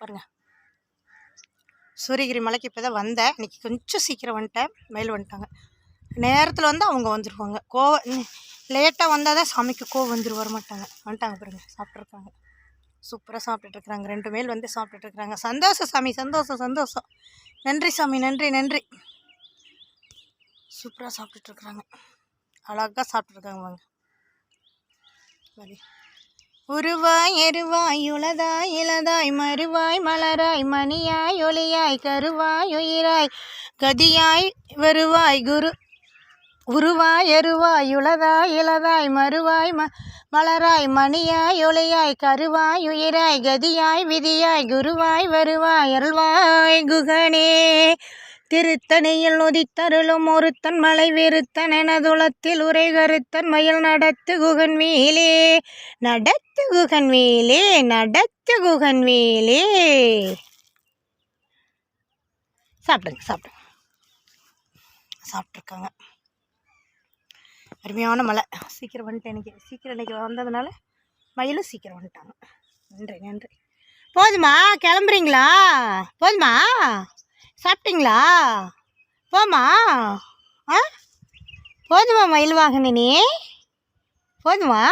பாருங்கள் சூரியகிரி மலைக்கு இப்போ தான் வந்தேன். இன்னைக்கு கொஞ்சம் சீக்கிரம் வந்துட்டேன். மயில் வந்துட்டாங்க. நேரத்தில் வந்து அவங்க வந்துடுவாங்க கோவ லேட்டாக வந்தால் தான் சாமிக்கு கோவம் வந்துட்டு வர மாட்டாங்க வந்துட்டாங்க பாருங்க. சாப்பிட்ருக்காங்க சூப்பராக சாப்பிட்டுட்ருக்குறாங்க ரெண்டு மேல் வந்து சாப்பிட்டுட்ருக்குறாங்க சந்தோஷம் சாமி சந்தோஷம் சந்தோஷம். நன்றி சாமி நன்றி நன்றி. சூப்பராக சாப்பிட்டுட்ருக்குறாங்க அழகாக சாப்பிட்ருக்காங்க வாங்க சரி உருவாய் எருவாய் உளதாய் இளதாய் மறுவாய் மலராய் மணியாய் ஒளியாய் கருவாய் உயிராய் கதியாய் வருவாய் குரு உருவாய் எருவாய் உளதாய் இளதாய் மறுவாய் ம மலராய் மணியாய் ஒளியாய் கருவாய் உயிராய் கதியாய் விதியாய் குருவாய் வருவாய் அருள்வாய் குகனே. திருத்தணியில் உதித்தருளும் ஒருத்தன் மலை வெறுத்தன் எனதுளத்தில் உரை கருத்தன் மயில் நடத்து குகன் மேலே நடத்து குகன் மேலே நடத்து குகன் மேலே சாப்பிடுங்க சாப்பிடுங்க. சாப்பிட்ருக்காங்க அருமையான மழை. சீக்கிரம் வந்துட்டேன் இன்னைக்கு. சீக்கிரம் இன்னைக்கு வந்ததுனால மயிலும் சீக்கிரம் வந்துட்டாங்க. நன்றி நன்றி. போதுமா? கிளம்புறீங்களா? போதுமா? சாப்பிட்டீங்களா? போமா ஆ? போதுமா மயில் வாங்கினே போதுமா?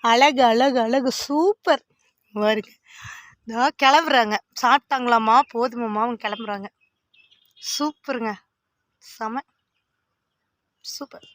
அழகு அழகு அழகு சூப்பர் வருங்க இதோ கிளம்புறாங்க. சாப்பிட்டாங்களாம்மா? போதுமாம்மா அவங்க கிளம்புறாங்க. சூப்பருங்க செம. சூப்பர்